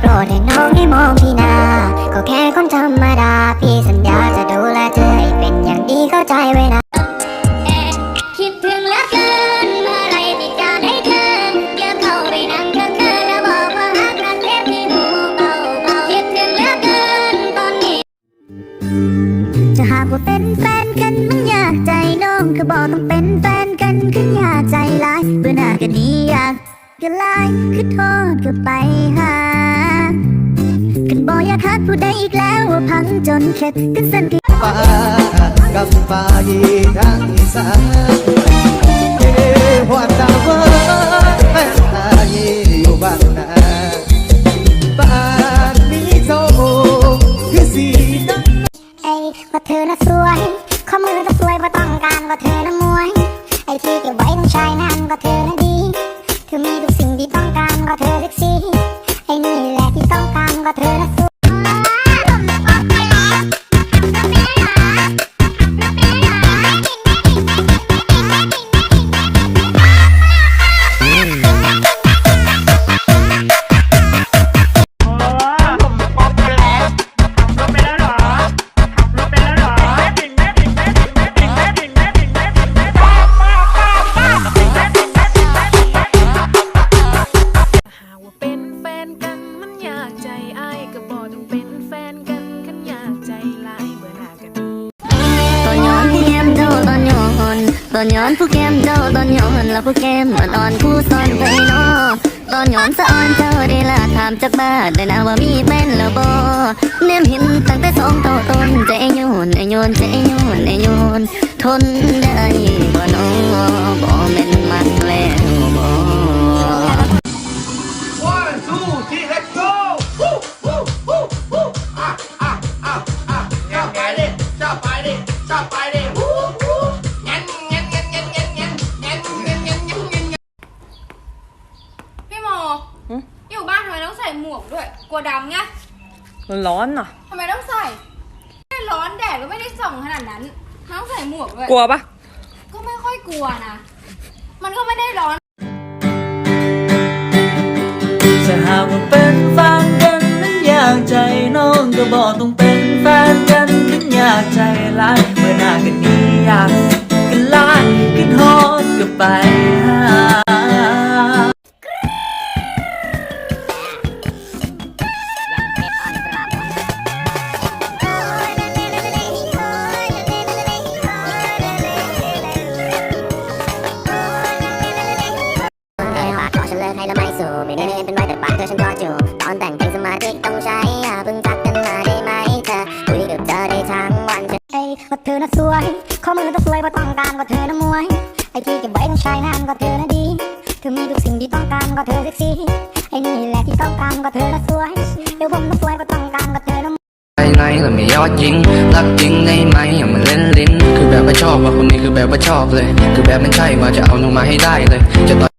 โปรดให้น้องให้มองพี่นาก็แค่คนธรรมดา พี่สัญญาจะดูแลเธอให้เป็นอย่างดีเข้าใจไว้นะคิดถึงเหลือเกินเมื่อไรที่จะได้เธออย่าเข้าไปนั่งเธอเธอแล้วบอกว่ารักรักเล็บที่หูเบาเบาคิดถึงเหลือเกินตอนนี้ จะหากว่าเป็นแฟนกันมันอยากใจน้องก็บอกต้องเป็นแฟนกันขึ้นอยากใจร้ายเบื่อหน้ากันนี้อยากกันลายคือโทษก็ไปหากัน บอกอยากฮักผู้ใดอีกแล้วว่าพังจนเข็ดกันสันกันฟ้ากับฟ้าอีทางอีสานเอ้หัวตาเว่าแม่ตายีอยู่บ้านนาบ้านนี้โซคือสีน้ำไอ้ว่าเธอน่ะสวยข้อมือก็สวยเพราต้องการว่าเธอน่ะมวย ไอ้ที่เก็บไว้ต้องใช้นานก็เธอน่ะดีเธอมีทุกสิ่งที่ต้องการก็เธอเซ็กซี่ ไอ้นี่แหละที่ต้องการก็เธอน่ะส ยากใจอ้ายก็บอกต้องเป็นแฟนกันขันอยากใจลายเบื่อหน้ากันตอนย้อนผู้แก้มเจ้าตอนย้อนตอนย้อนผู้แก้มเจ้าตอนย้อนแล้วผู้แก้มมันอ่อนผู้ซ่อนไปนอตอนย้อนสะออนเจ้าได้ละถามจากบ้านได้นะว่ามีแฟนแล้วบ่เนมเห็นตั้งแต่สองเต่าต้นใจโยนไอโยนใจโยนไอโยนทนได้บ่นอบ่แม่นมันแล้ว ดิชอไปดิวู้วู้งั้นงั้นงั้นงั้นงั้นงั้นงั้นงั้นงั้นงั้นงั้นพี่โมอยู่บ้านทำไมต้องใส่หมวกด้วย กลัวดำไงมันร้อนอะ ทำไมต้องใส่ไม่ร้อนแดดก็ไม่ได้ส่องขนาดนั้นทำไมต้องใส่หมวกด้วย กลัวปะก็ไม่ค่อยกลัวนะ มันก็ไม่ได้ร้อน จะหากว่าเป็นแฟนกันนั้นอยากใจน้องก็บอกต้องเป็นแฟนกันถึงอยากใจร้าย ไปหาเอ่ยปากขอฉันเลิกให้ล้วไม่สู้ไม่ได้เป็นไว้แต่ปากเธอฉันก็จูตอนแต่งเพลงสมาธิต้องใช้อย่าเพิ่งทักกันมาได้ไหมเธอคุยกับเธอได้ทั้งวันฉันเอ้ว่าเธอน่ะสวยข้อมือต้องสวยเพราะต้องการว่าเธอน่ะมวย ไอที่เก็บไว้ต้องใช้นานก็เธอนะดีเธอมีทุกสิ่งที่ต้องการก็เธอเซ็กซี่ไอ้นี่แหละที่ต้องการก็เธอนะสวยเดี๋ยวผมต้องสวยก็ต้องการก็เธอนะภายในแล้วไม่ยอดยิงรักจริงได้ไหมอย่ามาเล่นลิ้น คือแบบว่าชอบว่าคนนี้คือแบบว่าชอบเลย คือแบบมันใช่ว่าจะเอาลงมาให้ได้เลยจะ